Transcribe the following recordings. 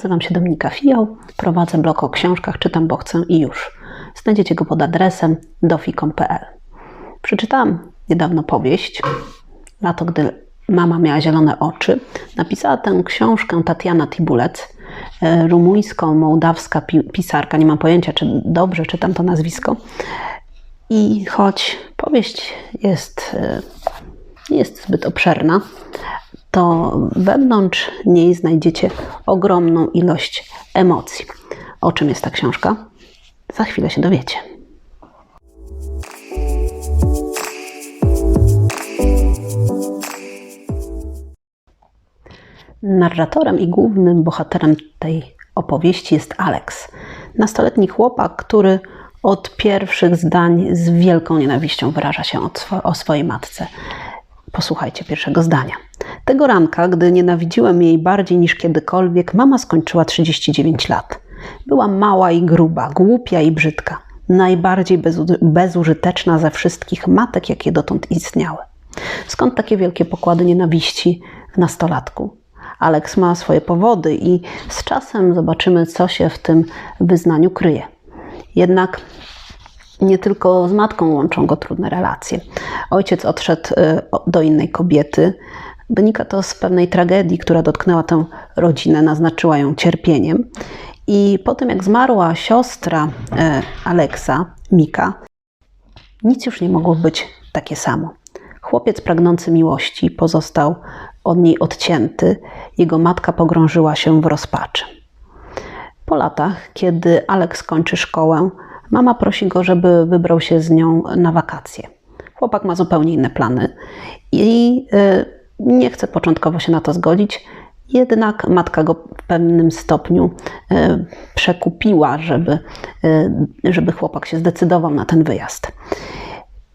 Nazywam się Dominika Fijał, prowadzę blog o książkach, czytam, bo chcę i już. Znajdziecie go pod adresem dofi.pl. Przeczytałam niedawno powieść, lato, gdy mama miała zielone oczy. Napisała tę książkę Tatiana Tibulec, e, rumuńsko-mołdawska pi- pisarka. Nie mam pojęcia, czy dobrze czytam to nazwisko. I choć powieść jest, e, nie jest zbyt obszerna, to wewnątrz niej znajdziecie ogromną ilość emocji. O czym jest ta książka? Za chwilę się dowiecie. Narratorem i głównym bohaterem tej opowieści jest Alex, nastoletni chłopak, który od pierwszych zdań z wielką nienawiścią wyraża się o swojej matce. Posłuchajcie pierwszego zdania. Tego ranka, gdy nienawidziłem jej bardziej niż kiedykolwiek, mama skończyła 39 lat. Była mała i gruba, głupia i brzydka. Najbardziej bezu- bezużyteczna ze wszystkich matek, jakie dotąd istniały. Skąd takie wielkie pokłady nienawiści w nastolatku? Alex ma swoje powody i z czasem zobaczymy, co się w tym wyznaniu kryje. Jednak nie tylko z matką łączą go trudne relacje. Ojciec odszedł y, do innej kobiety. Wynika to z pewnej tragedii, która dotknęła tę rodzinę, naznaczyła ją cierpieniem. I po tym, jak zmarła siostra y, Aleksa, Mika, nic już nie mogło być takie samo. Chłopiec pragnący miłości pozostał od niej odcięty, jego matka pogrążyła się w rozpaczy. Po latach, kiedy Alex kończy szkołę, mama prosi go, żeby wybrał się z nią na wakacje. Chłopak ma zupełnie inne plany i y, nie chce początkowo się na to zgodzić, jednak matka go w pewnym stopniu y, przekupiła, żeby, y, żeby chłopak się zdecydował na ten wyjazd.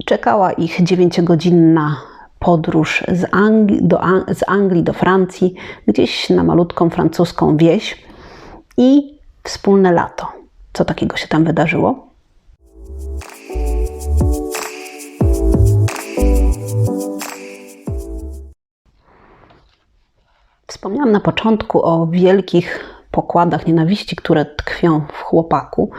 Czekała ich dziewięciogodzinna podróż z Anglii, do, z Anglii do Francji, gdzieś na malutką francuską wieś i wspólne lato. Co takiego się tam wydarzyło? Wspomniałam na początku o wielkich pokładach nienawiści, które tkwią w chłopaku.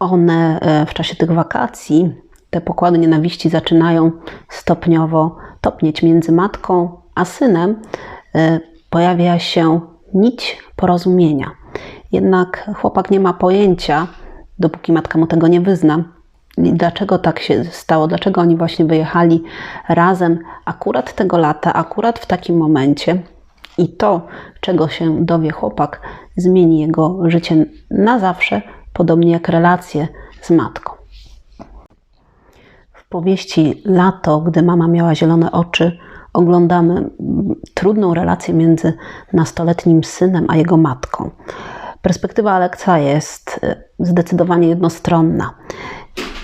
One e, w czasie tych wakacji, te pokłady nienawiści zaczynają stopniowo topnieć między matką a synem. E, Pojawia się nić porozumienia. Jednak chłopak nie ma pojęcia, dopóki matka mu tego nie wyzna, i dlaczego tak się stało, dlaczego oni właśnie wyjechali razem akurat tego lata, akurat w takim momencie. I to, czego się dowie chłopak, zmieni jego życie na zawsze, podobnie jak relacje z matką. W powieści Lato, gdy mama miała zielone oczy, oglądamy trudną relację między nastoletnim synem a jego matką. Perspektywa Aleksa jest y, zdecydowanie jednostronna.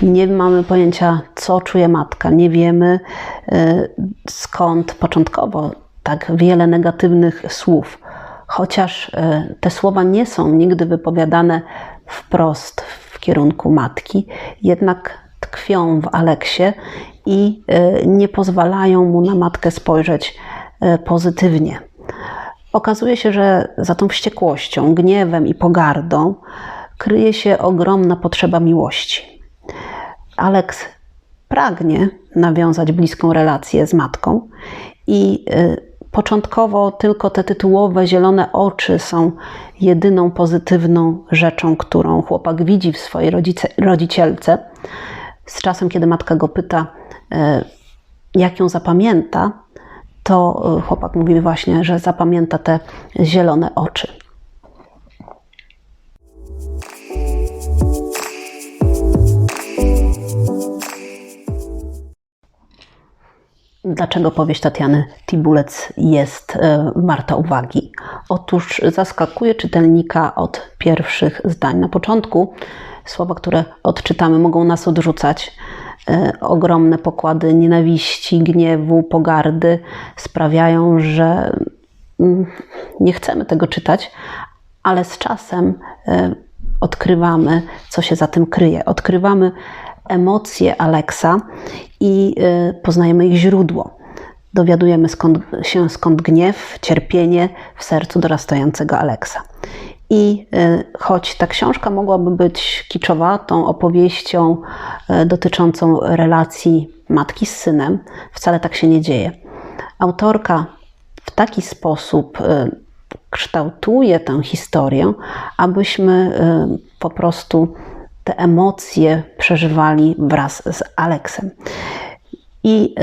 Nie mamy pojęcia, co czuje matka, nie wiemy y, skąd początkowo tak wiele negatywnych słów, chociaż y, te słowa nie są nigdy wypowiadane wprost w kierunku matki, jednak tkwią w Aleksie i nie pozwalają mu na matkę spojrzeć pozytywnie. Okazuje się, że za tą wściekłością, gniewem i pogardą kryje się ogromna potrzeba miłości. Alex pragnie nawiązać bliską relację z matką i y, początkowo tylko te tytułowe zielone oczy są jedyną pozytywną rzeczą, którą chłopak widzi w swojej rodzice, rodzicielce. Z czasem, kiedy matka go pyta, y, jak ją zapamięta, to y, chłopak mówi właśnie, że zapamięta te zielone oczy. Dlaczego powieść Tatiany Tibulec jest e, warta uwagi? Otóż zaskakuje czytelnika od pierwszych zdań. Na początku słowa, które odczytamy, mogą nas odrzucać. E, Ogromne pokłady nienawiści, gniewu, pogardy sprawiają, że mm, nie chcemy tego czytać, ale z czasem e, odkrywamy, co się za tym kryje. Odkrywamy emocje Aleksa i y, poznajemy ich źródło. dowiadujemy skąd, się skąd gniew, cierpienie w sercu dorastającego Aleksa. I y, choć ta książka mogłaby być kiczowatą opowieścią y, dotyczącą relacji matki z synem, wcale tak się nie dzieje. Autorka w taki sposób y, kształtuje tę historię, abyśmy po prostu te emocje przeżywali wraz z Aleksem. I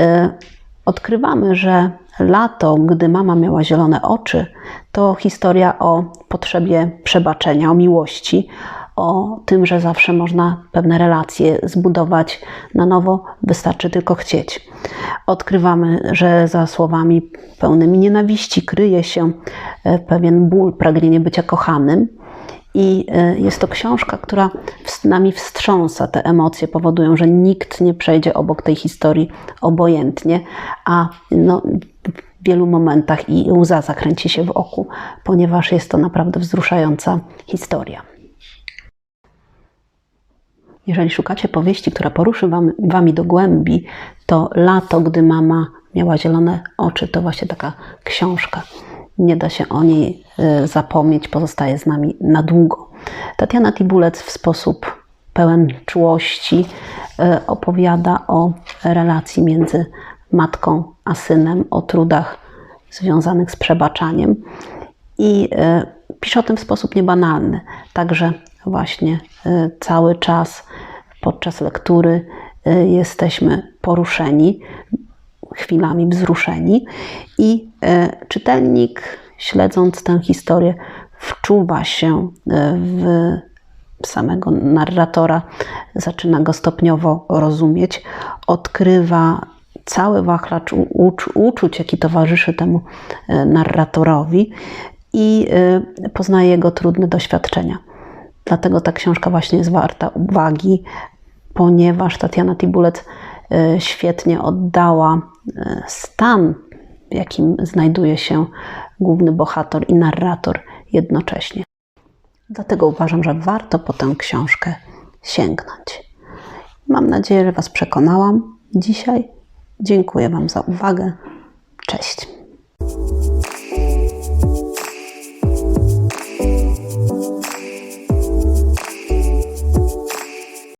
odkrywamy, że lato, gdy mama miała zielone oczy, to historia o potrzebie przebaczenia, o miłości, o tym, że zawsze można pewne relacje zbudować na nowo, wystarczy tylko chcieć. Odkrywamy, że za słowami pełnymi nienawiści kryje się e, pewien ból, pragnienie bycia kochanym. I e, jest to książka, która nami wstrząsa. Te emocje powodują, że nikt nie przejdzie obok tej historii obojętnie, a no, w wielu momentach i łza zakręci się w oku, ponieważ jest to naprawdę wzruszająca historia. Jeżeli szukacie powieści, która poruszy wam, Wami do głębi, to Lato, gdy mama miała zielone oczy, to właśnie taka książka. Nie da się o niej y, zapomnieć, pozostaje z nami na długo. Tatiana Tibulec w sposób pełen czułości y, opowiada o relacji między matką a synem, o trudach związanych z przebaczaniem. I e, pisze o tym w sposób niebanalny. Także właśnie cały czas podczas lektury jesteśmy poruszeni, chwilami wzruszeni i czytelnik, śledząc tę historię, wczuwa się w samego narratora, zaczyna go stopniowo rozumieć, odkrywa cały wachlarz ucz, uczuć, jaki towarzyszy temu e, narratorowi i e, poznaje jego trudne doświadczenia. Dlatego ta książka właśnie jest warta uwagi, ponieważ Tatiana Tibulec e, świetnie oddała stan, w jakim znajduje się główny bohater i narrator jednocześnie. Dlatego uważam, że warto po tę książkę sięgnąć. Mam nadzieję, że Was przekonałam dzisiaj Dziękuję Wam za uwagę. Cześć.